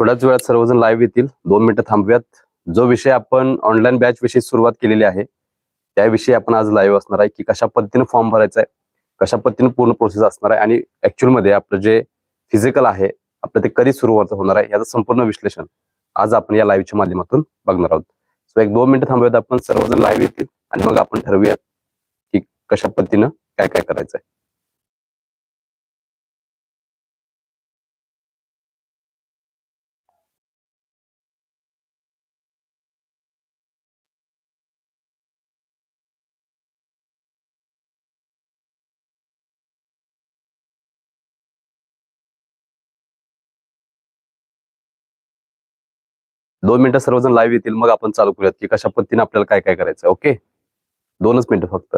थोड्याच वेळात सर्वजण लाईव्ह येतील. दोन मिनिटं थांबूयात. जो विषय आपण ऑनलाईन बॅच विषयी सुरुवात केलेली आहे त्याविषयी आपण आज लाईव्ह असणार आहे की कशा पद्धतीने फॉर्म भरायचा आहे कशा पद्धतीने पूर्ण प्रोसेस असणार आहे आणि ऍक्च्युअलमध्ये आपलं जे फिजिकल आहे आपलं ते कधी सुरुवात होणार आहे याचं संपूर्ण विश्लेषण आज आपण या लाईव्हच्या माध्यमातून बघणार आहोत. सो एक दोन मिनिटं थांबूयात आपण. सर्वजण लाईव्ह येतील आणि मग आपण ठरवूयात की कशा पद्धतीनं काय काय करायचं दोन मिनिटं सर्वजण लाईव्ह येतील मग आपण चालू करूयात की कशा पद्धतीने आपल्याला काय काय करायचं ओके दोनच मिनिटं फक्त.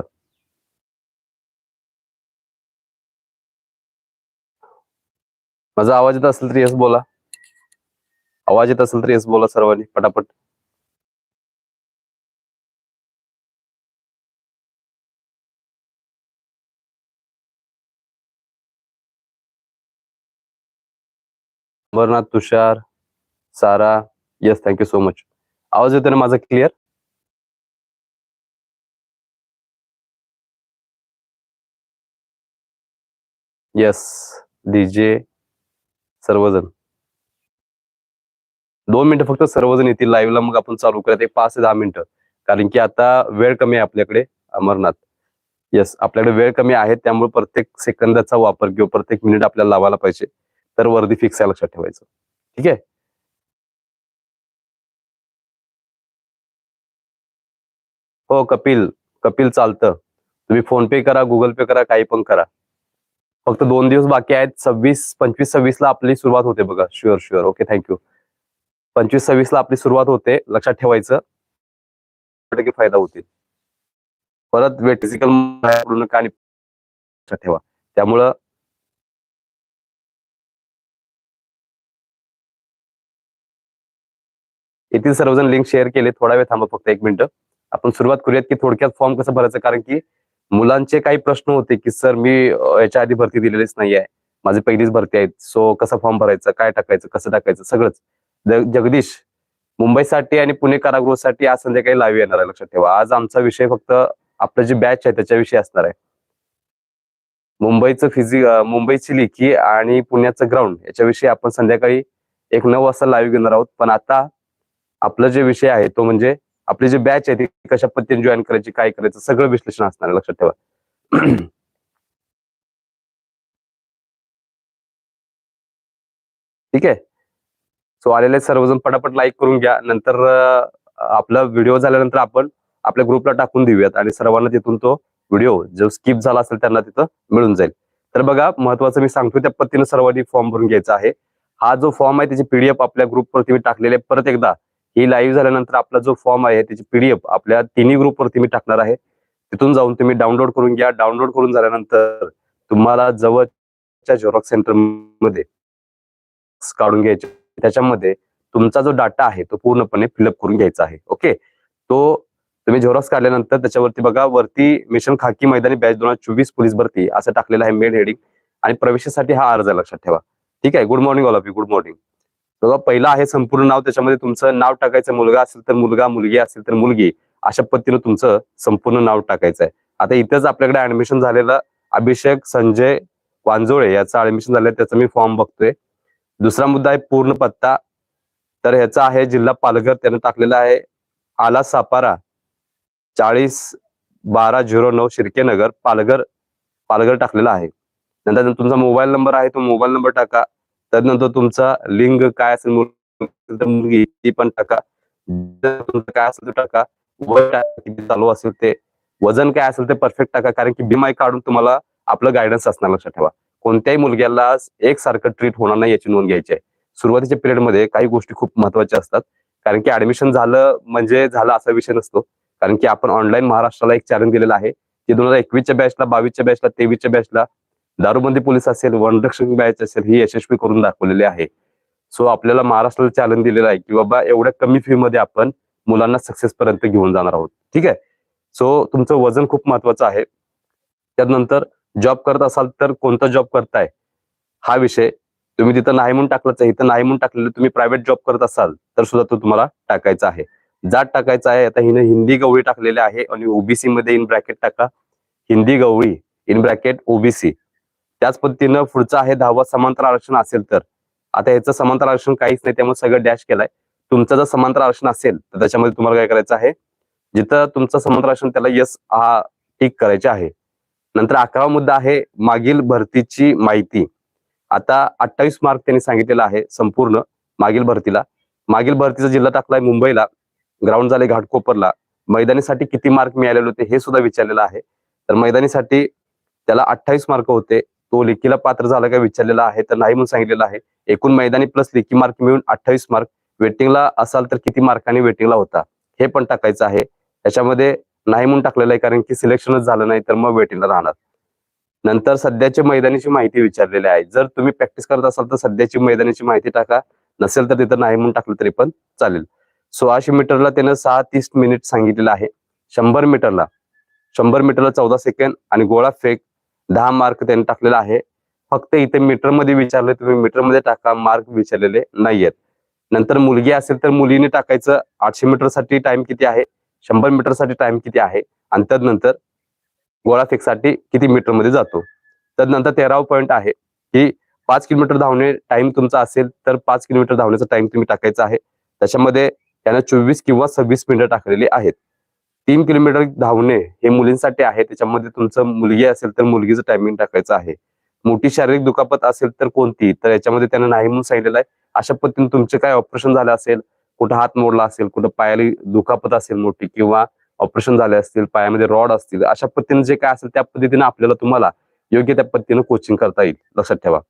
माझा आवाज येत असेल तर येस बोला. आवाज येत असेल तर येस बोला सर्वांनी पटापट. Amarnath Tushar Sara yes thank you so much आवाज येतो ना माझा क्लिअर येस डीजे सर्वजण. दोन मिनिटं फक्त सर्वजण येतील लाईव्हला मग आपण चालू करत एक पाच ते दहा मिनिटं. कारण की आता वेळ कमी आहे आपल्याकडे अमरनाथ. येस आपल्याकडे वेळ कमी आहे त्यामुळे प्रत्येक सेकंदाचा वापर किंवा प्रत्येक मिनिट आपल्याला लावायला पाहिजे. तर वर्दी फिक्स आहे लक्षात ठेवायचं. ठीक आहे? हो कपिल. कपिल चालतं. तुम्ही फोन पे करा गुगल पे करा काही पण करा. फक्त दोन दिवस बाकी आहेत. सव्वीस पंचवीस सव्वीस ला आपली सुरुवात होते बघा. शुअर शुअर ओके थँक्यू पंचवीस सव्वीस ला आपली सुरुवात होते. लक्षात ठेवायचं. टक्के फायदा होतील. परत वेट नका आणि लक्षात ठेवा. त्यामुळं येथील सर्वजण लिंक शेअर केले. थोडा वेळ थांबा फक्त एक मिनिट. आपण सुरुवात करूयात की थोडक्यात फॉर्म कसं भरायचं? कारण की मुलांचे काही प्रश्न होते की सर मी याच्या आधी भरती दिलेलीच नाही आहे माझी पहिलीच भरती आहे. सो कसा फॉर्म भरायचा? काय टाकायचं? कसं टाकायचं? सगळंच. जगदीश मुंबईसाठी आणि पुणे कारागृहासाठी आज संध्याकाळी लाईव्ह येणार आहे. लक्षात ठेवा. आज आमचा विषय फक्त आपलं जे बॅच आहे त्याच्याविषयी असणार आहे. मुंबईचं फिजिक मुंबईची लेखी आणि पुण्याचं ग्राउंड याच्याविषयी आपण संध्याकाळी एक नऊ वाजता लाईव्ह घेणार आहोत. पण आता आपला जे विषय आहे तो म्हणजे आपली जी बॅच आहे ती कशा पद्धतीने जॉईन करायची काय करायचं सगळं विश्लेषण असणार आहे लक्षात ठेवा. ठीक आहे? सो आलेले सर्वजण पटापट लाईक करून घ्या. नंतर आपला व्हिडिओ झाल्यानंतर आपण आपल्या ग्रुपला टाकून देऊयात आणि सर्वांना तिथून तो व्हिडिओ जो स्किप झाला असेल त्यांना तिथं मिळून जाईल. तर बघा महत्वाचं मी सांगतो त्या पद्धतीने सर्वांनी फॉर्म भरून घ्यायचा आहे. हा जो फॉर्म आहे त्याची पीडीएफ आपल्या ग्रुपवरती मी टाकलेले आहे. परत एकदा ही लाईव्ह झाल्यानंतर आपला जो फॉर्म आहे त्याची पीडीएफ आपल्या तिन्ही ग्रुपवरती मी टाकणार आहे. तिथून जाऊन तुम्ही डाउनलोड करून घ्या. डाउनलोड करून झाल्यानंतर तुम्हाला जवळच्या झेरॉक्स सेंटरमध्ये काढून घ्यायचे. त्याच्यामध्ये तुमचा जो डाटा आहे तो पूर्णपणे फिलअप करून घ्यायचा आहे. ओके तो तुम्ही झेरॉक्स काढल्यानंतर त्याच्यावरती बघा वरती मिशन खाकी मैदानी बॅच दोन हजार चोवीस पोलीस भरती असं टाकलेलं आहे मेड हेडिंग आणि प्रवेशासाठी हा अर्ज लक्षात ठेवा. ठीक आहे? Good morning all of you good morning बघा पहिला आहे संपूर्ण नाव त्याच्यामध्ये तुमचं नाव टाकायचं मुलगा असेल तर मुलगा मुलगी असेल तर मुलगी अशा पद्धतीनं तुमचं संपूर्ण नाव टाकायचं आहे आता इथंच आपल्याकडे ऍडमिशन झालेलं अभिषेक संजय वांजोळे याचं ऍडमिशन झालं त्याचा मी फॉर्म बघतोय. दुसरा मुद्दा आहे पूर्ण पत्ता. तर ह्याचा आहे जिल्हा पालघर त्यानं टाकलेला आहे आला सापारा. चाळीस बारा झिरो नऊ शिर्केनगर पालघर पालघर टाकलेला आहे. नंतर तुमचा मोबाईल नंबर आहे तो मोबाईल नंबर टाका. त्यानंतर तुमचा लिंग काय असेल मुलगी तर मुलगी ती पण टाका. तुमचं काय असेल ते टाका. वय चालू असेल ते. वजन काय असेल ते परफेक्ट टाका कारण की बीमाय काढून तुम्हाला आपलं गायडन्स असणार लक्षात ठेवा. कोणत्याही मुलग्याला एकसारखं ट्रीट होणार नाही याची नोंद घ्यायची आहे. सुरुवातीच्या पिरियडमध्ये काही गोष्टी खूप महत्त्वाच्या असतात. कारण की ऍडमिशन झालं म्हणजे झालं असा विषय नसतो. कारण की आपण ऑनलाईन महाराष्ट्राला एक चॅलेंज दिलेला आहे की दोन हजार एकवीसच्या बॅचला बावीसच्या बॅचला तेवीसच्या बॅचला दारूबंदी पोलीस असेल वनरक्षक बॅच असेल ही यशस्वी करून दाखवलेली आहे. सो आपल्याला महाराष्ट्राला चॅलेंज दिलेलं आहे की बाबा एवढ्या कमी फी मध्ये आपण मुलांना सक्सेस पर्यंत घेऊन जाणार आहोत. ठीक आहे? सो तुमचं वजन खूप महत्वाचं आहे. त्यानंतर जॉब करत असाल तर कोणता जॉब करताय? हा विषय तुम्ही तिथं नाही म्हणून टाकलंच आहे. इथं नाही म्हणून टाकलेलं तुम्ही प्रायव्हेट जॉब करत असाल तर सुद्धा तो तुम्हाला टाकायचा आहे. जात टाकायचा आहे. आता हिने हिंदी गवळी टाकलेले आहे आणि ओबीसी मध्ये इन ब्रॅकेट टाका. Hindi Gavli in bracket OBC. त्याच पद्धतीनं पुढचं आहे दहावा समांतर आरक्षण असेल तर. आता याचं समांतर आरक्षण काहीच नाही त्यामुळे सगळं डॅश केलाय. तुमचं जर समांतर आरक्षण असेल तर त्याच्यामध्ये तुम्हाला काय करायचं आहे? जिथं तुमचं समांतर आरक्षण त्याला यस हा टिक करायचे आहे. नंतर अकरावा मुद्दा आहे मागील भरतीची माहिती. आता अठ्ठावीस मार्क त्यांनी सांगितलेला आहे संपूर्ण मागील भरतीला. मागील भरतीचा जिल्हा टाकलाय मुंबईला ग्राउंड झाले घाटकोपरला. मैदानीसाठी किती मार्क मिळालेले होते हे सुद्धा विचारलेलं आहे. तर मैदानीसाठी त्याला अठ्ठावीस मार्क होते. तो लेखीला पात्र झाला का विचारलेला आहे तर नाही म्हणून सांगितलेलं आहे. एकूण मैदानी प्लस लेखी मार्क मिळून अठ्ठावीस मार्क वेटिंगला असाल तर किती मार्काने वेटिंगला होता? हे पण टाकायचं आहे. त्याच्यामध्ये नाही म्हणून टाकलेलं आहे कारण की सिलेक्शनच झालं नाही तर मग वेटिंगला राहणार. नंतर सध्याच्या मैदानीची माहिती विचारलेली आहे. जर तुम्ही प्रॅक्टिस करत असाल तर सध्याची मैदानीची माहिती टाका. नसेल तर तिथं नाही म्हणून टाकलं तरी पण चालेल. सोळाशे मीटरला त्यानं सहा तीस मिनिट सांगितलेलं आहे. शंभर मीटरला. शंभर मीटरला चौदा सेकंड आणि गोळा फेक दहा मार्क त्यांनी टाकलेला आहे. फक्त इथे मीटरमध्ये विचारले तुम्ही मीटरमध्ये टाका मार्क विचारलेले नाहीयेत. नंतर मुलगी असेल तर मुलीने टाकायचं आठशे मीटरसाठी टाइम किती आहे? शंभर मीटरसाठी टाइम किती आहे? आणि त्यानंतर गोळा फेकसाठी किती मीटरमध्ये जातो? त्यानंतर तेरावा पॉईंट आहे की पाच किलोमीटर धावणे टाइम तुमचा असेल तर पाच किलोमीटर धावण्याचा टाइम तुम्ही टाकायचा आहे. त्याच्यामध्ये त्यानं चोवीस किंवा सव्वीस मिनिटं टाकलेली आहेत. तीन किलोमीटर धावणे हे मुलींसाठी आहे. त्याच्यामध्ये तुमचं मुलगी असेल तर मुलगीचं टायमिंग टाकायचं आहे. मोठी शारीरिक दुखापत असेल तर कोणती? तर याच्यामध्ये त्यांना नाही म्हणून सांगितलेलं आहे. अशा पद्धतीने तुमचे काय ऑपरेशन झालं असेल? कुठं हात मोडला असेल? कुठं पायाला दुखापत असेल मोठी किंवा ऑपरेशन झाले असतील? पायामध्ये रॉड असतील? अशा पद्धतीने जे काय असेल त्या पद्धतीने आपल्याला तुम्हाला योग्य त्या पद्धतीने कोचिंग करता येईल. लक्षात ठेवा.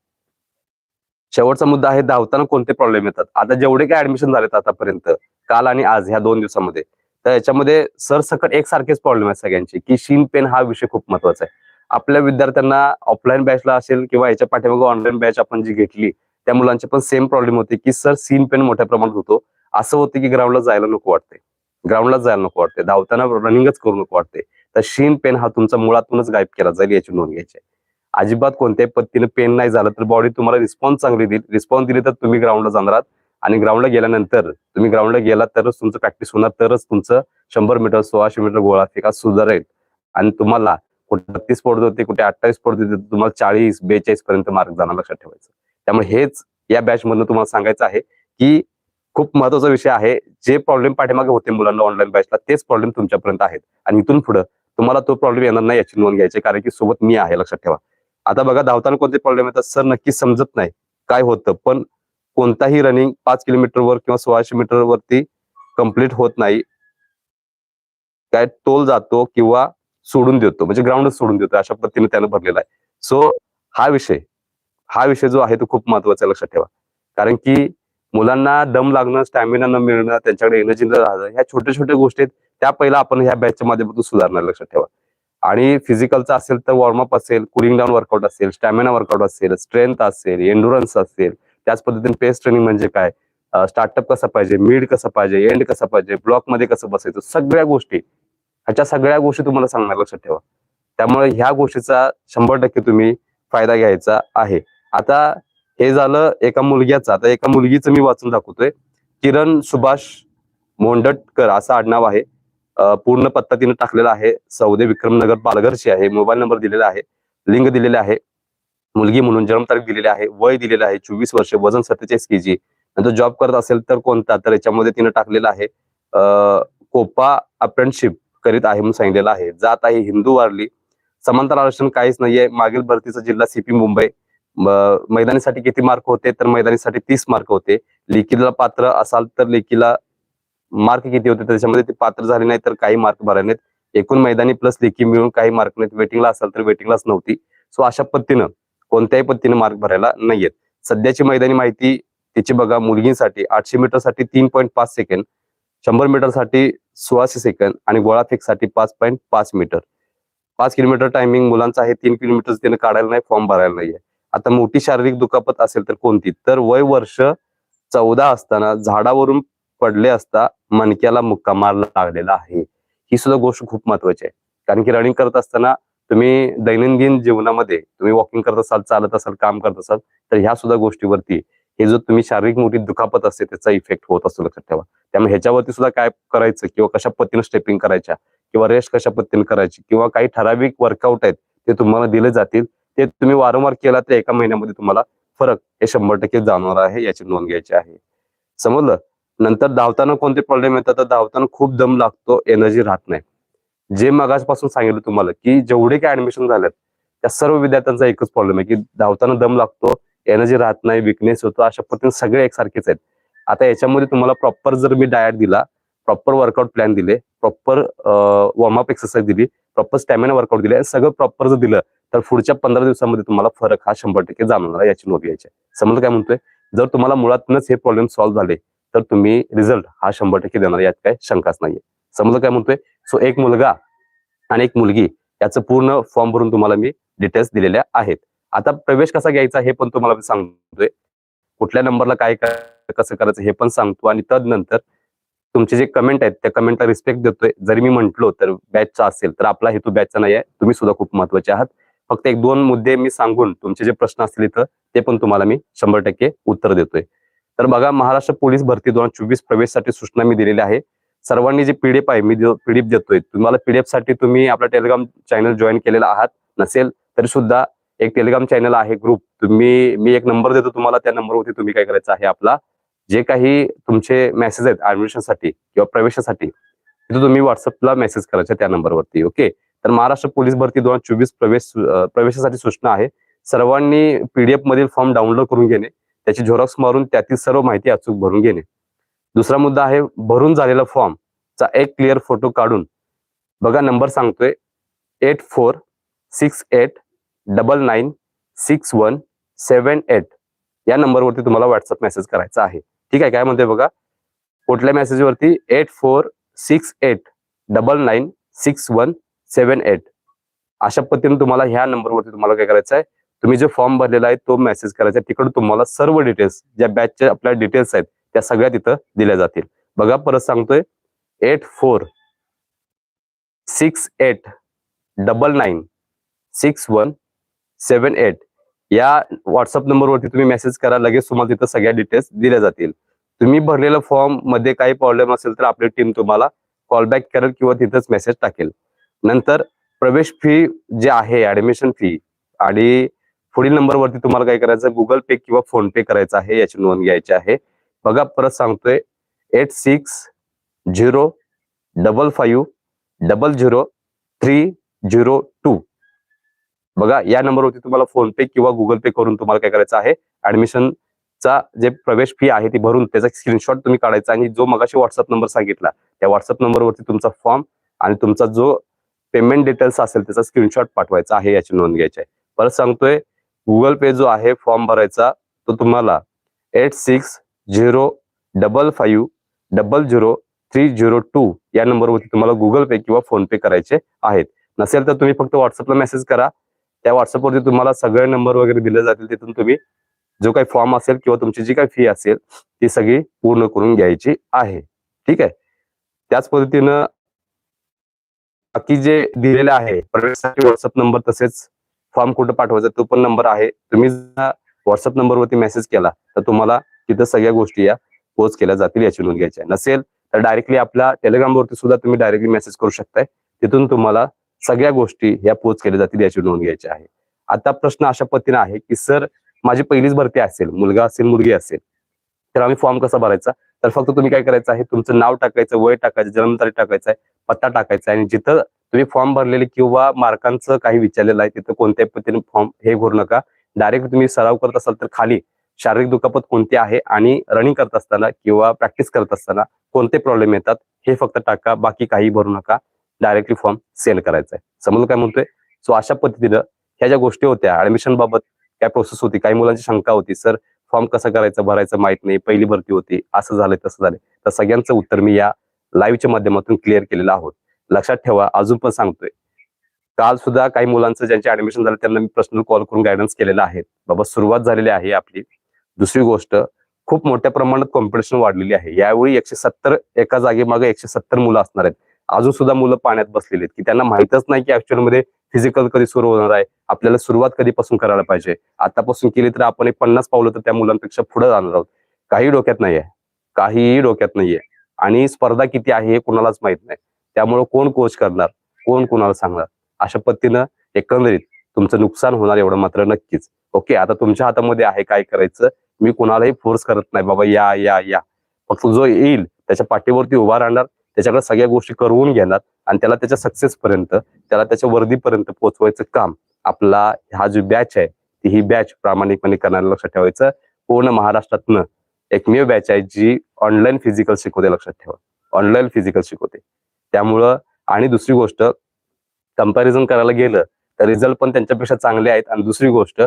शेवटचा मुद्दा आहे धावताना कोणते प्रॉब्लेम येतात? आता जेवढे काय ऍडमिशन झालेत आतापर्यंत काल आणि आज ह्या दोन दिवसामध्ये. तर याच्यामध्ये सरसकट एकसारखेच प्रॉब्लेम आहेत सगळ्यांचे की शीन पेन हा विषय खूप महत्त्वाचा आहे. आपल्या विद्यार्थ्यांना ऑफलाईन बॅचला असेल किंवा याच्या पाठीमागे ऑनलाईन बॅच आपण जी घेतली त्या मुलांचे पण सेम प्रॉब्लेम होते की सर सीन पेन मोठ्या प्रमाणात होतो. असं होतं की ग्राउंडला जायला नको वाटते ग्राउंडला जायला नको वाटते धावताना रनिंगच करू नको वाटते तर शीन पेन हा तुमचा मुळातूनच गायब केला जाईल याची नोंद घ्यायची अजिबात कोणत्याही पद्धतीने पेन नाही झालं तर बॉडी तुम्हाला रिस्पॉन्स चांगली देईल. रिस्पॉन्स दिली तर तुम्ही ग्राउंडला जाणार आहात. आणि ग्राउंडला गेल्यानंतर तुम्ही ग्राउंडला गेला तरच तुमचं प्रॅक्टिस होणार तरच तुमचं शंभर मीटर सोळाशे मीटर गोळा फेका सुधारेल. आणि तुम्हाला कुठे बत्तीस पडत होते कुठे अठ्ठावीस पडत होते तुम्हाला चाळीस बेचाळीस पर्यंत मार्क जाणार लक्षात ठेवायचं. त्यामुळे हेच या बॅच मधनं तुम्हाला सांगायचं आहे की खूप महत्त्वाचा विषय आहे जे प्रॉब्लेम पाठीमागे होते मुलांना ऑनलाईन बॅचला तेच प्रॉब्लेम तुमच्यापर्यंत आहेत. आणि इथून पुढे तुम्हाला तो प्रॉब्लेम येणार नाही याची नोंद घ्यायची कारण की सोबत मी आहे लक्षात ठेवा. आता बघा धावताना कोणते प्रॉब्लेम येतात? सर नक्की समजत नाही काय होतं पण कोणताही रनिंग पाच किलोमीटरवर किंवा सोळाशे मीटर वरती कंप्लीट होत नाही. काय टोल जातो किंवा सोडून देतो म्हणजे ग्राउंडच सोडून देतो अशा पद्धतीने त्यानं भरलेला आहे. सो हा विषय हा विषय जो आहे तो खूप महत्त्वाचा आहे लक्षात ठेवा. कारण की मुलांना दम लागणं स्टॅमिना न मिळणं त्यांच्याकडे एनर्जी न राहणं ह्या छोट्या छोट्या गोष्टी आहेत त्या पहिला आपण ह्या बॅचच्या माध्यमातून सुधारणार लक्षात ठेवा. आणि फिजिकलचा असेल तर वॉर्मअप असेल कुलिंग डाऊन वर्कआउट असेल स्टॅमिना वर्कआउट असेल स्ट्रेंथ असेल एन्डुरन्स असेल त्याच पद्धतीने पेस ट्रेनिंग म्हणजे काय? स्टार्टअप कसा पाहिजे? मिड कसा पाहिजे? एंड कसं पाहिजे? ब्लॉकमध्ये कसं बसायचं? सगळ्या गोष्टी. ह्याच्या सगळ्या गोष्टी तुम्हाला सांगणार लक्षात ठेवा. त्यामुळे ह्या गोष्टीचा शंभर टक्के तुम्ही फायदा घ्यायचा आहे. आता हे झालं एका मुलग्याचं. आता एका मुलगीचं मी वाचून दाखवतोय. किरण सुभाष मोंडटकर असं आडनाव आहे. पूर्ण पत्ता तिने टाकलेला आहे. सौदे विक्रमनगर पालघरची आहे. मोबाईल नंबर दिलेला आहे. लिंक दिलेले आहे. मुलगी म्हणून जन्मतारीख दिलेली आहे वय दिलेलं आहे चोवीस वर्ष वजन सत्तेचाळीस केजी नंतर जॉब करत असेल तर कोणता? तर याच्यामध्ये तिने टाकलेलं आहे कोपा अप्रेंटशिप करीत आहे म्हणून सांगितलेलं आहे. जात आहे हिंदू वारली समांतर आरक्षण काहीच नाहीये मागील भरतीचा जिल्हा सीपी मुंबई. मैदानीसाठी किती मार्क होते? तर मैदानीसाठी तीस मार्क होते. लेखीला पात्र असाल तर लेखीला मार्क किती होते? त्याच्यामध्ये ते पात्र झाले नाही तर काही मार्क भरायला नाहीत. एकूण मैदानी प्लस लेखी मिळून काही मार्क नाहीत. वेटिंगला असाल तर वेटिंगलाच नव्हती. सो अशा पद्धतीनं कोणत्याही पद्धतीने मार्क भरायला नाहीयेत. सध्याची मैदानी माहिती तिची बघा मुलगींसाठी आठशे मीटरसाठी तीन पॉईंट पाच सेकंड शंभर मीटरसाठी सोळाशे सेकंद आणि गोळा फेकसाठी पाच पॉईंट पाच मीटर. पाच किलोमीटर टायमिंग मुलांचं आहे तीन किलोमीटर त्यानं काढायला नाही फॉर्म भरायला नाहीये. आता मोठी शारीरिक दुखापत असेल तर कोणती? तर वय वर्ष चौदा असताना झाडावरून पडले असता मणक्याला मुक्का मार लागलेला आहे. ही सुद्धा गोष्ट खूप महत्वाची आहे. कारण की रनिंग करत असताना तुम्ही दैनंदिन जीवनामध्ये तुम्ही वॉकिंग करत असाल चालत असाल काम करत असाल तर ह्या सुद्धा गोष्टीवरती हे जो तुम्ही शारीरिक मोठी दुखापत असते त्याचा इफेक्ट होत असतो लक्षात ठेवा. त्यामुळे ह्याच्यावरती सुद्धा काय करायचं किंवा कशा पद्धतीने स्टेपिंग करायच्या किंवा रेस्ट कशा पद्धतीने करायची किंवा काही ठराविक वर्कआउट आहेत ते तुम्हाला दिले जातील ते तुम्ही वारंवार केला तर एका महिन्यामध्ये तुम्हाला फरक हे शंभर टक्के जाणवणार आहे याची नोंद घ्यायची आहे. समजलं? नंतर धावताना कोणते प्रॉब्लेम येतात? तर धावताना खूप दम लागतो एनर्जी राहत नाही. जे मगाजपासून सांगितलं तुम्हाला की जेवढे काही ऍडमिशन झालेत त्या सर्व विद्यार्थ्यांचा एकच प्रॉब्लेम आहे की धावताना दम लागतो एनर्जी राहत नाही विकनेस होतो अशा पद्धतीने सगळे एकसारखेच आहेत. आता याच्यामध्ये तुम्हाला प्रॉपर जर मी डायट दिला प्रॉपर वर्कआउट प्लॅन दिले प्रॉपर वॉर्मअप एक्सरसाइज दिली प्रॉपर स्टॅमिना वर्कआउट दिले सगळं प्रॉपर जर दिलं तर पुढच्या पंधरा दिवसामध्ये तुम्हाला फरक हा शंभर टक्के जाणवणार याची नोंद घ्यायची समजलं काय म्हणतोय? जर तुम्हाला मुळातूनच हे प्रॉब्लेम सॉल्व्ह झाले तर तुम्ही रिझल्ट हा शंभर टक्के देणार यात काय शंकाच नाहीये. समजलं काय म्हणतोय? सो एक मुलगा आणि एक मुलगी याचं पूर्ण फॉर्म भरून तुम्हाला मी डिटेल्स दिलेल्या आहेत. आता प्रवेश कसा घ्यायचा हे पण तुम्हाला मी सांगतोय. कुठल्या नंबरला काय कसं करायचं हे पण सांगतो आणि तदनंतर तुमचे जे कमेंट आहेत त्या कमेंटला रिस्पेक्ट देतोय. जरी मी म्हंटलो तर बॅचचा असेल तर आपला हेतू बॅचचा नाही आहे तुम्ही सुद्धा खूप महत्त्वाचे आहात. फक्त एक दोन मुद्दे मी सांगून तुमचे जे प्रश्न असतील इथं ते पण तुम्हाला मी शंभर टक्के उत्तर देतोय. तर बघा महाराष्ट्र पोलीस भरती दोन हजार चोवीस प्रवेशसाठी सूचना मी दिलेली आहे. सर्वांनी जे पीडीएफ आहे मी पीडीएफ देतोय. तुम्हाला पीडीएफसाठी तुम्ही आपला टेलिग्राम चॅनल जॉईन केलेला आहात नसेल तरी सुद्धा एक टेलिग्राम चॅनल आहे ग्रुप तुम्ही मी एक नंबर देतो तुम्हाला त्या नंबरवरती तुम्ही काय करायचं आहे आपला? जे काही तुमचे मेसेज आहेत ऍडमिशनसाठी किंवा प्रवेशासाठी तिथे तुम्ही व्हॉट्सअपला मेसेज करायचा त्या नंबरवरती ओके तर महाराष्ट्र पोलीस भरती दोन हजार चोवीस प्रवेश प्रवेशासाठी सूचना आहे. सर्वांनी पीडीएफ मधील फॉर्म डाउनलोड करून घेणे त्याची झेरॉक्स मारून त्यातील सर्व माहिती अचूक भरून घेणे. दुसरा मुद्दा आहे भरून झालेला फॉर्म चा एक क्लिअर फोटो काढून. बघा नंबर सांगतोय. Eight four six eight double nine six one seven eight या नंबरवरती तुम्हाला व्हॉट्सअप मेसेज करायचा आहे. ठीक आहे काय म्हणते बघा? कुठल्या मेसेजवरती eight four six eight double nine six one seven eight अशा पद्धतीने तुम्हाला ह्या नंबरवरती तुम्हाला काय करायचं आहे? तुम्ही जो फॉर्म भरलेला आहे तो मेसेज करायचा आहे. तिकडे तुम्हाला सर्व डिटेल्स ज्या बॅचच्या आपल्या डिटेल्स आहेत त्या सगळ्या तिथं दिल्या जातील. बघा परत सांगतोय eight four six eight double nine six one seven eight या व्हॉट्सअप नंबरवरती तुम्ही मेसेज करा लगेच तुम्हाला तिथं सगळ्या डिटेल्स दिल्या जातील. तुम्ही भरलेल्या फॉर्ममध्ये काही प्रॉब्लेम असेल तर आपली टीम तुम्हाला कॉलबॅक करेल किंवा तिथंच मेसेज टाकेल. नंतर प्रवेश फी जे आहे ऍडमिशन फी आणि पुढील नंबरवरती तुम्हाला काय करायचं गुगल पे किंवा फोन पे करायचं आहे याची नोंद घ्यायची आहे. बघा परत सांगतोय. Eight six zero double five double zero three zero two. बघा या नंबरवरती तुम्हाला फोन पे किंवा गुगल पे करून तुम्हाला काय करायचं आहे. ऍडमिशनचा जे प्रवेश फी आहे ती भरून त्याचा स्क्रीनशॉट तुम्ही काढायचा आणि जो मगाशी व्हॉट्सअप नंबर सांगितला त्या व्हॉट्सअप नंबरवरती तुमचा फॉर्म आणि तुमचा जो पेमेंट डिटेल्स असेल त्याचा स्क्रीनशॉट पाठवायचा आहे याची नोंद घ्यायची आहे. परत सांगतोय गुगल पे जो आहे फॉर्म भरायचा तो तुम्हाला eight six zero double five double zero three zero two या नंबरवरती तुम्हाला गुगल पे किंवा फोन पे करायचे आहेत. नसेल तर तुम्ही फक्त व्हॉट्सअपला मेसेज करा. त्या व्हॉट्सअपवरती तुम्हाला सगळे नंबर वगैरे दिले जातील. तिथून तुम्ही जो काही फॉर्म असेल किंवा तुमची जी काही फी असेल ती सगळी पूर्ण करून घ्यायची आहे. ठीक आहे? त्याच पद्धतीनं बाकी जे दिलेले आहे प्रवेशासाठी व्हॉट्सअप नंबर तसेच फॉर्म कुठं पाठवायचा तो पण नंबर आहे. तुम्ही व्हॉट्सअप नंबरवरती मेसेज केला तर तुम्हाला तिथं सगळ्या गोष्टी या पोच केल्या जातील याची नोंद घ्यायची आहे. नसेल तर डायरेक्टली आपल्या टेलिग्रामवरती सुद्धा तुम्ही डायरेक्टली मेसेज करू शकताय. तिथून तुम्हाला सगळ्या गोष्टी ह्या पोच केल्या जातील याची नोंद घ्यायची आहे. आता प्रश्न अशा पद्धतीने आहे की सर माझी पहिलीच भरती असेल मुलगा असेल मुलगी असेल तर आम्ही फॉर्म कसा भरायचा? तर फक्त तुम्ही काय करायचं आहे तुमचं नाव टाकायचं वय टाकायचं जन्मतारीख टाकायचं आहे पत्ता टाकायचा आहे आणि जिथं तुम्ही फॉर्म भरलेले किंवा मार्कांचं काही विचारलेलं आहे तिथं कोणत्याही पद्धतीने फॉर्म हे भरू नका. डायरेक्ट तुम्ही सराव करत असाल तर खाली शारीरिक दुखापत कोणती आहे आणि रनिंग करत असताना किंवा प्रॅक्टिस करत असताना कोणते प्रॉब्लेम येतात हे फक्त टाका बाकी काही भरू नका. डायरेक्टली फॉर्म सेल करायचा आहे समजलं काय म्हणतोय? सो अशा पद्धतीनं ह्या ज्या गोष्टी होत्या ऍडमिशन बाबत काय प्रोसेस होती काही मुलांची शंका होती सर फॉर्म कसा करायचं भरायचं माहीत नाही पहिली भरती होती असं झालंय तसं झालं तर सगळ्यांचं उत्तर मी या लाईव्हच्या माध्यमातून क्लिअर केलेलं आहोत. लक्षात ठेवा अजून पण सांगतोय. काल सुद्धा काही मुलांचं ज्यांचे ऍडमिशन झालं त्यांना मी पर्सनल कॉल करून गायडन्स केलेला आहे. बाबा सुरुवात झालेली आहे आपली. दुसरी गोष्ट खूप मोठ्या प्रमाणात कॉम्पिटिशन वाढलेली आहे. यावेळी एकशे सत्तर एका जागेमागे एकशे सत्तर मुलं असणार आहेत. अजून सुद्धा मुलं पाण्यात बसलेली आहेत की त्यांना माहितच नाही की ऍक्च्युअलमध्ये फिजिकल कधी सुरू होणार आहे. आपल्याला सुरुवात कधीपासून करायला पाहिजे. आतापासून केली तर आपण एक पन्नास पावलं तर त्या मुलांपेक्षा पुढे जाणार आहोत. काही डोक्यात नाहीये. काहीही डोक्यात नाहीये. आणि स्पर्धा किती आहे हे कुणालाच माहीत नाही. त्यामुळे कोण कोच करणार? कोण कोणाला सांगणार? अशा पद्धतीनं एकंदरीत तुमचं नुकसान होणार एवढं मात्र नक्कीच. ओके आता तुमच्या हातामध्ये आहे काय करायचं? मी कुणालाही फोर्स करत नाही. बाबा या या या. फक्त जो येईल त्याच्या पाठीवरती उभा राहणार त्याच्याकडे सगळ्या गोष्टी करून घेणार आणि त्याला त्याच्या सक्सेस पर्यंत त्याला त्याच्या वर्दीपर्यंत पोहोचवायचं काम. आपला हा जो बॅच आहे ती ही बॅच प्रामाणिकपणे करण्याला लक्षात ठेवायचं. पूर्ण महाराष्ट्रातनं एकमेव बॅच आहे जी ऑनलाईन फिजिकल शिकवते लक्षात ठेवा. ऑनलाईन फिजिकल शिकवते. त्यामुळं आणि दुसरी गोष्ट कंपॅरिझन करायला गेलं तर रिझल्ट पण त्यांच्यापेक्षा चांगले आहेत. आणि दुसरी गोष्ट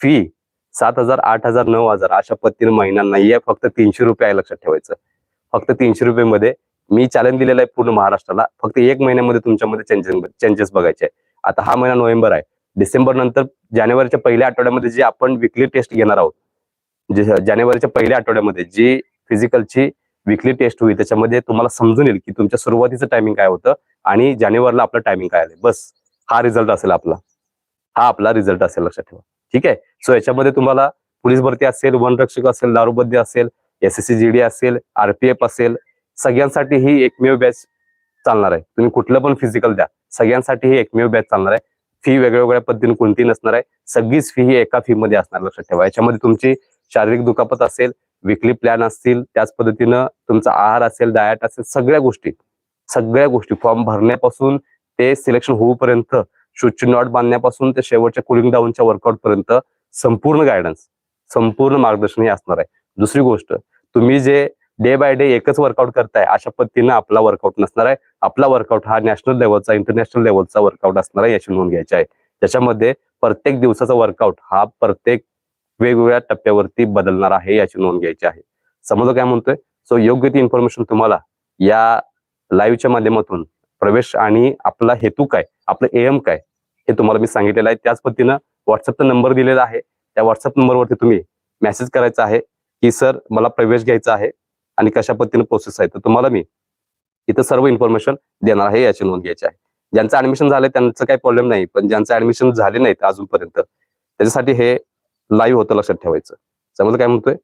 फी सात हजार आठ हजार नऊ हजार अशा पद्धतीने महिना नाहीये फक्त तीनशे रुपये आहे लक्षात ठेवायचं. फक्त तीनशे रुपये मध्ये मी चॅलेंज दिलेलं आहे पूर्ण महाराष्ट्राला. फक्त एक महिन्यामध्ये तुमच्यामध्ये चेंजेस चेंजेस बघायचे आहे आता हा महिना नोव्हेंबर आहे. डिसेंबर नंतर जानेवारीच्या पहिल्या आठवड्यामध्ये जी आपण विकली टेस्ट घेणार आहोत जे जानेवारीच्या पहिल्या आठवड्यामध्ये जी फिजिकलची विकली टेस्ट होईल त्याच्यामध्ये तुम्हाला समजून येईल की तुमच्या सुरुवातीचं टायमिंग काय होतं आणि जानेवारीला आपलं टायमिंग काय आलं बस हा रिझल्ट असेल आपला. हा आपला रिझल्ट असेल लक्षात ठेवा. ठीक आहे? सो याच्यामध्ये तुम्हाला पोलीस भरती असेल वनरक्षक असेल दारूबद्दी असेल S S C G D असेल आरपीएफ असेल सगळ्यांसाठी ही एकमेव बॅच चालणार आहे. तुम्ही कुठलं पण फिजिकल द्या. सगळ्यांसाठी ही एकमेव बॅच चालणार आहे. फी वेगळ्या वेगळ्या पद्धतीने कोणती नसणार आहे. सगळीच फी ही एका फी मध्ये असणार लक्षात ठेवा. याच्यामध्ये तुमची शारीरिक दुखापत असेल विकली प्लॅन असतील त्याच पद्धतीनं तुमचा आहार असेल डायट असेल सगळ्या गोष्टी सगळ्या गोष्टी. फॉर्म भरण्यापासून ते सिलेक्शन होऊपर्यंत शूजची नॉट बांधण्यापासून ते शेवटच्या कुलिंग डाऊनच्या वर्कआउट पर्यंत संपूर्ण गायडन्स संपूर्ण मार्गदर्शन हे असणार आहे. दुसरी गोष्ट तुम्ही जे डे बाय डे एकच वर्कआउट करताय अशा पद्धतीनं आपला वर्कआउट नसणार आहे. आपला वर्कआउट हा नॅशनल लेवलचा इंटरनॅशनल लेवलचा वर्कआउट असणार आहे याची नोंद घ्यायची आहे. त्याच्यामध्ये प्रत्येक दिवसाचा वर्कआउट हा प्रत्येक वेगवेगळ्या टप्प्यावरती बदलणार आहे याची नोंद घ्यायची आहे. समजा काय म्हणतोय? सो योग्य ती इन्फॉर्मेशन तुम्हाला या लाईव्हच्या माध्यमातून प्रवेश आणि आपला हेतू काय? आपलं एम काय? हे तुम्हाला मी सांगितलेलं आहे. त्याच पद्धतीनं व्हॉट्सअपचा नंबर दिलेला आहे. त्या व्हॉट्सअप नंबरवरती तुम्ही मेसेज करायचा आहे की सर मला प्रवेश घ्यायचा आहे आणि कशा पद्धतीने प्रोसेस आहे? तर तुम्हाला मी इथं सर्व इन्फॉर्मेशन देणार आहे. याची नोंद घ्यायची आहे. ज्यांचं ऍडमिशन झालं त्यांचं काही प्रॉब्लेम नाही. पण ज्यांचं ऍडमिशन झाले नाहीत अजूनपर्यंत त्याच्यासाठी हे लाईव्ह होतं लक्षात ठेवायचं. समजलं काय म्हणतोय?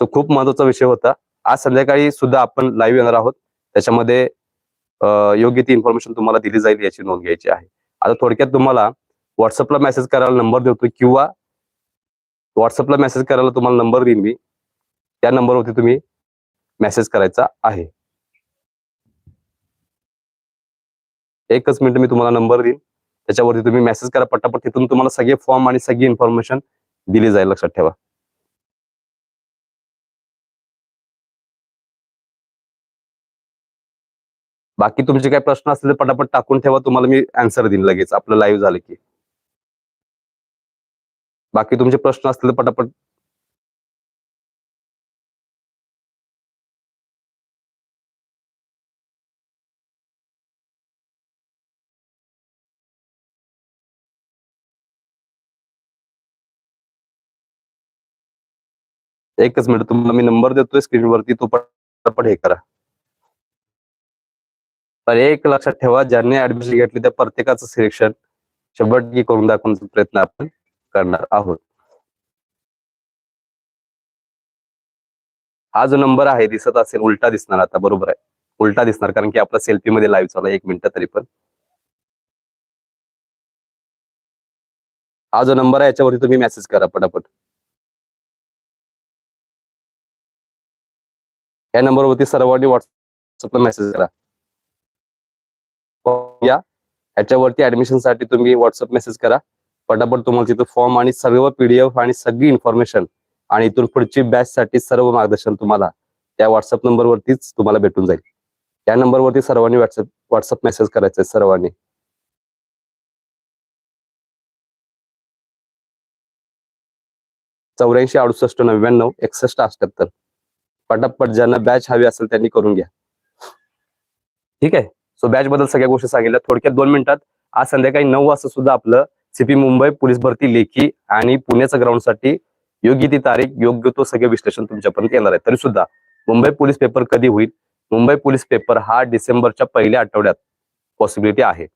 सो खूप महत्त्वाचा विषय होता. आज संध्याकाळी सुद्धा आपण लाईव्ह येणार आहोत. त्याच्यामध्ये योग्य ती इन्फॉर्मेशन तुम्हाला दिली जाईल याची नोंद घ्यायची आहे. आता थोडक्यात तुम्हाला व्हॉट्सअपला मेसेज करायला नंबर देतो किंवा व्हॉट्सअपला मेसेज करायला तुम्हाला नंबर देईन मी. त्या नंबरवरती तुम्ही मेसेज करायचा आहे. एकच मिनिट मी तुम्हाला नंबर देईन. त्याच्यावरती तुम्ही मेसेज करा. पटापट तिथून तुम्हाला सगळे फॉर्म आणि सगळी इन्फॉर्मेशन दिली जाईल. लक्षात ठेवा. बाकी तुमचे काही प्रश्न असतील पटापट टाकून ठेवा तुम्हाला मी आन्सर देईन लगेच. आपलं लाईव्ह झालं की. बाकी तुमचे प्रश्न असतील पटापट एकच मिनिट तुम्हाला मी नंबर देतोय स्क्रीनवरती तो पटापट हे करा. तर एक लक्षात ठेवा ज्यांनी ऍडमिशन घेतली त्या प्रत्येकाचं सिलेक्शन शंभर टक्के करून दाखवण्याचा प्रयत्न आपण करणार आहोत. हा जो नंबर आहे दिसत असेल उलटा दिसणार आता बरोबर आहे. उलटा दिसणार कारण की आपला सेल्फी मध्ये लाईव्ह चालू आहे एक मिनिट तरी पण. हा जो नंबर आहे याच्यावरती तुम्ही मेसेज करा पटापट. या नंबरवरती सर्वांनी व्हॉट्सअपला मेसेज करा. या. याच्यावरती ऍडमिशनसाठी तुम्ही व्हॉट्सअप मेसेज करा. पटापट तुम्हाला तिथं फॉर्म आणि सर्व पीडीएफ आणि सगळी इन्फॉर्मेशन आणि इथून पुढची बॅच साठी सर्व मार्गदर्शन तुम्हाला त्या व्हॉट्सअप नंबरवरतीच तुम्हाला भेटून जाईल. त्या नंबरवरती सर्वांनी व्हॉट्सअप व्हॉट्सअप मेसेज करायचा आहे सर्वांनी. चौऱ्याऐंशी अडुसष्ट नव्याण्णव एकसष्ट अठ्याहत्तर. पटापट ज्यांना बॅच हवी असेल त्यांनी करून घ्या. ठीक आहे? सो बॅच बद्दल सगळ्या गोष्टी सांगितल्या. थोडक्यात दोन मिनिटात. आज संध्याकाळी नऊ वाजता सुद्धा आपलं सीपी मुंबई पोलीस भरती लेखी आणि पुण्याच्या ग्राउंडसाठी योग्य ती तारीख योग्य तो सगळे विश्लेषण तुमच्यापर्यंत येणार आहे. तरी सुद्धा मुंबई पोलीस पेपर कधी होईल? मुंबई पोलीस पेपर हा डिसेंबरच्या पहिल्या आठवड्यात पॉसिबिलिटी आहे.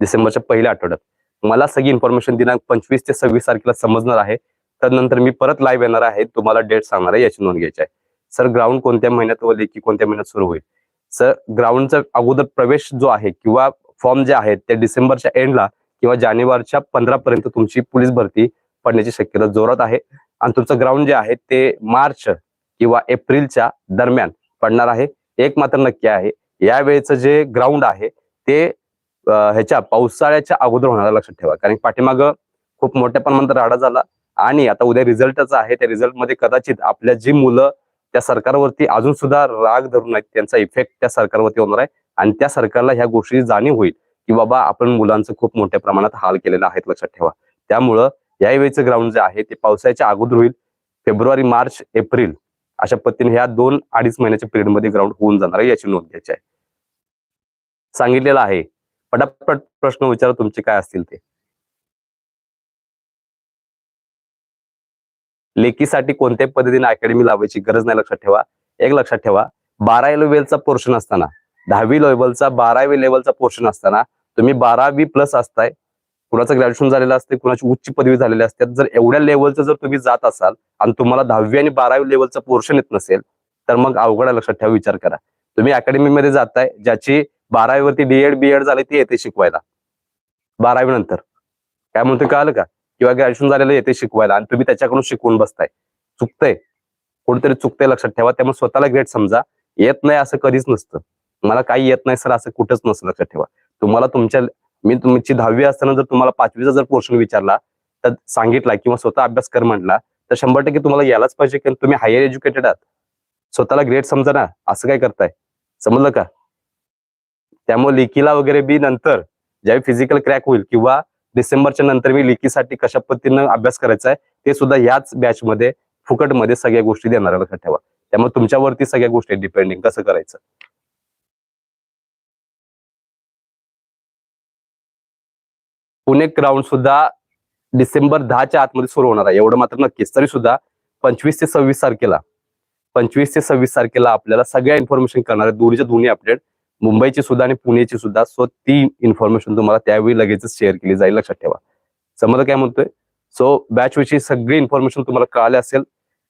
डिसेंबरच्या पहिल्या आठवड्यात. मला सगळी इन्फॉर्मेशन दिनांक पंचवीस ते सव्वीस तारखेला समजणार आहे. त्यानंतर मी परत लाईव्ह येणार आहे. तुम्हाला डेट सांगणार आहे याची नोंद घ्यायची आहे. सर ग्राउंड कोणत्या महिन्यात व लेखी कोणत्या महिन्यात सुरू होईल? सर ग्राउंडचा अगोदर प्रवेश जो आहे किंवा फॉर्म जे आहेत ते डिसेंबरच्या एंडला किंवा जानेवारीच्या पंधरा पर्यंत तुमची पोलीस भरती पडण्याची शक्यता जोरात आहे. आणि तुमचं ग्राउंड जे आहे ते मार्च किंवा एप्रिलच्या दरम्यान पडणार आहे. एक मात्र नक्की आहे यावेळेचं जे ग्राउंड आहे ते ह्याच्या पावसाळ्याच्या अगोदर होणार लक्षात ठेवा. कारण पाठीमाग खूप मोठ्या प्रमाणात राडा झाला आणि आता उद्या रिझल्टच आहे. त्या रिझल्टमध्ये कदाचित आपल्या जी मुलं त्या सरकारवरती अजून सुद्धा राग धरून आहेत त्यांचा इफेक्ट त्या सरकारवरती होणार आहे. आणि त्या सरकारला ह्या गोष्टी जाणीव होईल की बाबा आपण मुलांचं खूप मोठ्या प्रमाणात हाल केलेला आहे लक्षात ठेवा. त्यामुळं यावेळीचं ग्राउंड जे आहे ते पावसाळ्याच्या अगोदर होईल. फेब्रुवारी मार्च एप्रिल अशा पद्धतीने ह्या दोन अडीच महिन्याच्या पिरियडमध्ये ग्राउंड होऊन जाणार आहे याची नोंद घ्यायची आहे. सांगितलेलं आहे. पटापट प्रश्न विचारा तुमचे काय असतील ते. लेखीसाठी कोणत्याही पद्धतीने अकॅडमी लावायची गरज नाही लक्षात ठेवा. एक लक्षात ठेवा बारावी लेवलचा पोर्शन असताना दहावी लेवलचा बारावी लेवलचा पोर्शन असताना तुम्ही बारावी प्लस असताय कुणाचं ग्रॅज्युएशन झालेलं असते कुणाची उच्च पदवी झालेली असते जर एवढ्या लेवलचं जर तुम्ही जात असाल आणि तुम्हाला दहावी आणि बारावी लेवलचं पोर्शन येत नसेल तर मग अवघड लक्षात ठेवा विचार करा. तुम्ही अकॅडमीमध्ये जाताय ज्याची बारावीवरती डीएड बीएड झाले ते येते शिकवायला. बारावी नंतर. काय म्हणतो कळालं का? किंवा ग्रॅज्युएशन झालेलं येते शिकवायला आणि तुम्ही त्याच्याकडून शिकवून बसताय. चुकतंय. कुठेतरी चुकतंय लक्षात ठेवा. त्यामुळे स्वतःला ग्रेट समजा. येत नाही असं कधीच नसतं. मला काही येत नाही सर असं कुठंच नसतं लक्षात ठेवा. तुम्हाला तुमच्या मी तुमची दहावी असताना जर तुम्हाला पाचवीचा जर पोर्शन विचारला तर सांगितला किंवा स्वतः अभ्यास कर म्हटला तर शंभर टक्के तुम्हाला यायलाच पाहिजे की तुम्ही हायर एज्युकेटेड आहात. स्वतःला ग्रेट समजा ना. असं काय करताय? समजलं का? त्यामुळे लेखीला वगैरे बी नंतर ज्यावेळी फिजिकल क्रॅक होईल किंवा डिसेंबरच्या नंतर मी लेखीसाठी कशा पद्धतीनं अभ्यास करायचा आहे ते सुद्धा याच बॅच मध्ये फुकटमध्ये सगळ्या गोष्टी देणार लक्षात ठेवा. त्यामुळे तुमच्यावरती सगळ्या गोष्टी डिपेंडिंग कसं करायचं. पुणे ग्राउंड सुद्धा डिसेंबर दहाच्या आतमध्ये सुरू होणार आहे. एवढं मात्र नक्कीच. तरी सुद्धा पंचवीस ते सव्वीस तारखेला पंचवीस ते सव्वीस तारखेला आपल्याला सगळ्या इन्फॉर्मेशन करणार आहे. दोन्हीच्या दोन्ही अपडेट मुंबईची सुद्धा आणि पुण्याची सुद्धा. सो ती इन्फॉर्मेशन तुम्हाला त्यावेळी लगेचच शेअर केली जाईल. लक्षात ठेवा. समजा काय म्हणतोय? सो बॅच विषयी सगळी इन्फॉर्मेशन तुम्हाला कळाली असेल.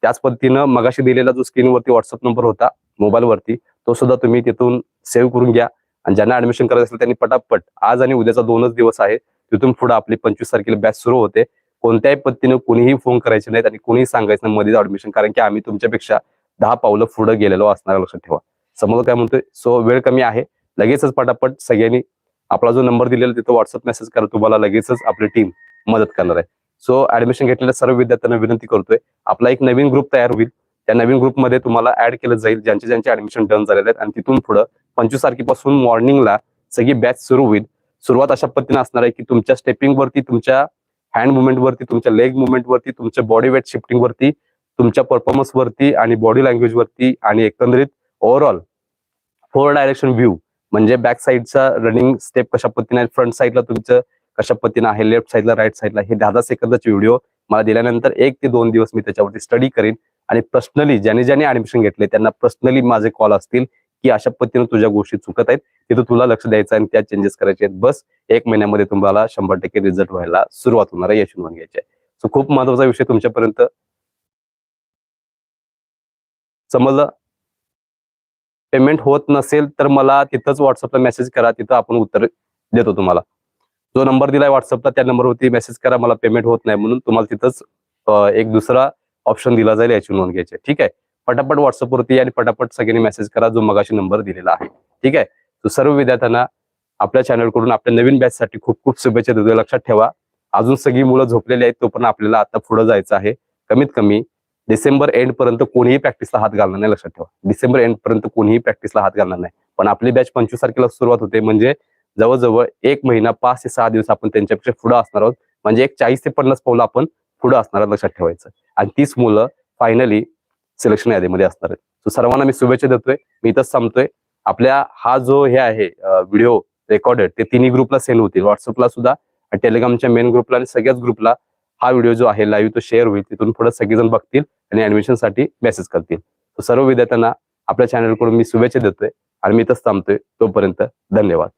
त्याच पद्धतीनं मगाशी दिलेला जो स्क्रीनवरती व्हॉट्सअप नंबर होता मोबाईलवरती तो सुद्धा तुम्ही तिथून सेव्ह करून घ्या. आणि ज्यांना ऍडमिशन करायचं असेल त्यांनी पटापट आज आणि उद्याचा दोनच दिवस आहे तिथून पुढे आपली पंचवीस तारखेला बॅच सुरू होते. कोणत्याही पद्धतीने कोणीही फोन करायचे नाहीत आणि कोणीही सांगायचं नाही मध्ये ऍडमिशन कारण की आम्ही तुमच्यापेक्षा दहा पावलं पुढे गेलेलो असणार लक्षात ठेवा. समोर काय म्हणतोय? सो वेळ कमी आहे. लगेचच पटापट सगळ्यांनी आपला जो नंबर दिलेला तिथं व्हॉट्सअप मेसेज करा. तुम्हाला लगेचच आपली टीम मदत करणार आहे. सो ऍडमिशन घेतलेल्या सर्व विद्यार्थ्यांना विनंती करतोय. आपला एक नवीन ग्रुप तयार होईल. त्या नवीन ग्रुपमध्ये तुम्हाला ऍड केलं जाईल. ज्यांचे ज्यांचे ऍडमिशन डन झालेले आहेत. आणि तिथून पुढे पंचवीस तारखेपासून मॉर्निंगला सगळी बॅच सुरू होईल. सुरुवात अशा पद्धतीने असणार आहे की तुमच्या स्टेपिंग वरती तुमच्या हँड मुवमेंट वरती तुमच्या लेग मुवमेंट वरती तुमच्या बॉडी वेट शिफ्टिंग वरती तुमच्या परफॉर्मन्स वरती आणि बॉडी लँग्वेज वरती आणि एकंदरीत ओव्हरऑल फोर डायरेक्शन व्ह्यू म्हणजे बॅक साईडचा रनिंग स्टेप कशा पद्धतीने आहे फ्रंट साईडला तुमचं कशा पद्धतीने आहे लेफ्ट साईडला राईट साईडला हे दहा दहा सेकंदाचे व्हिडिओ मला दिल्यानंतर एक ते दोन दिवस मी त्याच्यावरती स्टडी करेन. आणि पर्सनली ज्याने ज्याने ऍडमिशन घेतले त्यांना पर्सनली माझे कॉल असतील की अशा पद्धतीनं तुझ्या गोष्टी चुकत आहेत तिथं तुला लक्ष द्यायचं आणि त्या चेंजेस करायचे आहेत. बस एक महिन्यामध्ये तुम्हाला शंभर टक्के रिझल्ट व्हायला सुरुवात होणार आहे यशून घ्यायची आहे सो खूप महत्त्वाचा विषय तुमच्यापर्यंत समजलं? पेमेंट होत नसेल तर मला तिथंच व्हॉट्सअपला मेसेज करा तिथं आपण उत्तर देतो तुम्हाला. जो नंबर दिलाय व्हॉट्सअपला त्या नंबरवरती मेसेज करा मला पेमेंट होत नाही म्हणून तुम्हाला तिथंच एक दुसरा ऑप्शन दिला जाईल याची नोंद घ्यायची ठीक आहे? पटापट व्हॉट्सअपवरती आणि पटापट सगळ्यांनी मेसेज करा जो मगाशी नंबर दिलेला आहे. ठीक आहे? तो सर्व विद्यार्थ्यांना आपल्या चॅनलकडून आपल्या नवीन बॅच साठी खूप खूप शुभेच्छा देतो. लक्षात ठेवा. अजून सगळी मुलं झोपलेली आहेत तो पण आपल्याला आता पुढे जायचं आहे. कमीत कमी डिसेंबर एंड पर्यंत कोणीही प्रॅक्टिसला हात घालणार नाही लक्षात ठेवा. डिसेंबर एंड पर्यंत कोणीही प्रॅक्टिसला हात घालणार नाही. पण आपली बॅच पंचवीस तारखेला सुरुवात होते म्हणजे जवळजवळ एक महिना पाच ते सहा दिवस आपण त्यांच्यापेक्षा पुढे असणार आहोत. म्हणजे एक चाळीस ते पन्नास पावलं आपण पुढे असणार आहोत लक्षात ठेवायचं. आणि तीच मुलं फायनली सिलेक्शन यादीमध्ये असणार आहेत. सो सर्वांना मी शुभेच्छा देतोय. मी इथंच सांगतोय आपल्या हा जो हे आहे व्हिडिओ रेकॉर्डेड ते तिन्ही ग्रुपला सेंड होतील. व्हॉट्सअपला सुद्धा आणि टेलिग्रामच्या मेन ग्रुपला आणि सगळ्याच ग्रुपला हा व्हिडिओ जो आहे लाईव्ह तो शेअर होईल तिथून पुढे सगळेजण बघतील आणि ऍडमिशनसाठी मेसेज करतील. सर्व विद्यार्थ्यांना आपल्या चॅनलकडून मी शुभेच्छा देतोय आणि मी इथंच थांबतोय. तोपर्यंत धन्यवाद.